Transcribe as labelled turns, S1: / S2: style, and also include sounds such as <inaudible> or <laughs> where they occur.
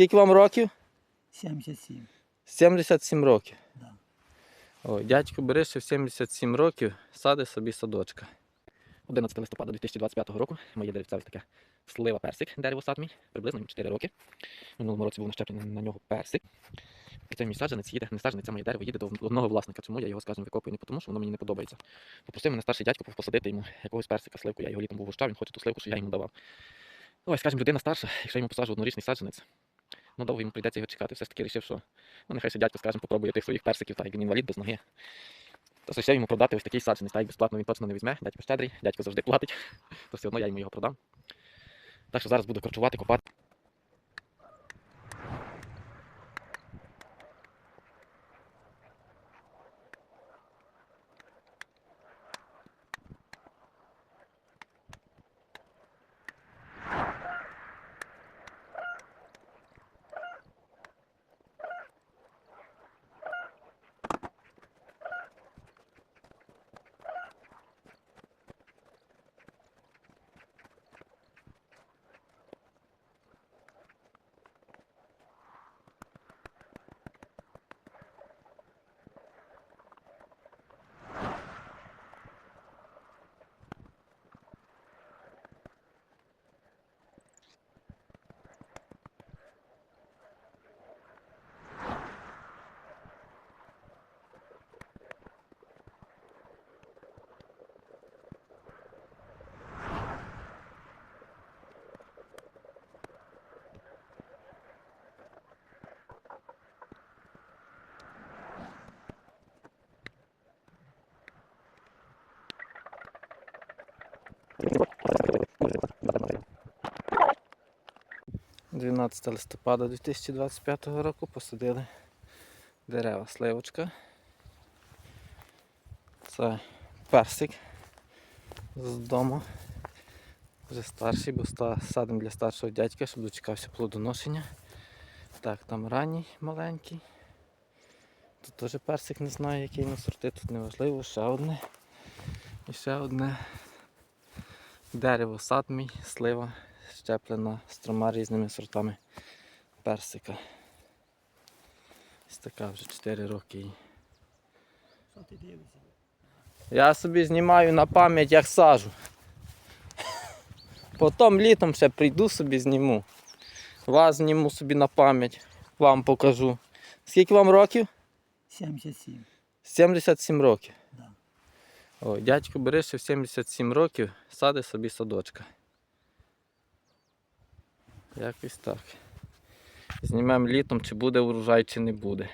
S1: Скільки вам років?
S2: 77.
S1: 77 років.
S2: Да.
S1: Ой, дядько Берешев 77 років, сади собі садочка. 11 листопада 2025 року моє деревця ось таке слива персик, дерево сад мій, приблизно йому 4 роки. Минулому році був нащеплений на нього персик. І цей мій саджанець їде, не саджанець, це моє дерево їде до одного власника. Чому я його, скажімо, викопую не тому, що воно мені не подобається. Попросив мене старший дядько посадити йому якогось персика, сливку, я його літом був гощав, він хоче ту сливку, що я йому давав. Ой, скажімо, людина старша, якщо я йому посаджу однорічний саджанець, ну довго йому прийдеться його чекати. Все ж таки вирішив, що ну нехай дядько, скажімо, попробує тих своїх персиків, так як він інвалід без ноги. То ще йому продати ось такий саджанець, так як безплатно він точно не візьме. Дядько щедрий, дядько завжди платить, <laughs> то все одно я йому його продам. Так що зараз буду корчувати, копати. – 12 листопада 2025 року посадили дерева сливочка. Це персик з дому. Вже старший, бо садимо для старшого дядька, щоб дочекався плодоношення. Так, там ранній маленький. Тут теж персик не знаю, який на сорти, тут неважливо, ще одне. І ще одне дерево сад мій, слива, щеплена з трьома різними сортами персика. Ось така вже 4 роки.
S2: Що ти дивишся?
S1: Я собі знімаю на пам'ять, як сажу. Потім літом ще прийду собі зніму. Вас зніму собі на пам'ять, вам покажу. Скільки вам років?
S2: 77.
S1: 77 років.
S2: Да.
S1: Ой, дядько Берешев 77 років, сади собі садочка. Якось так. Знімемо літом, чи буде урожай, чи не буде.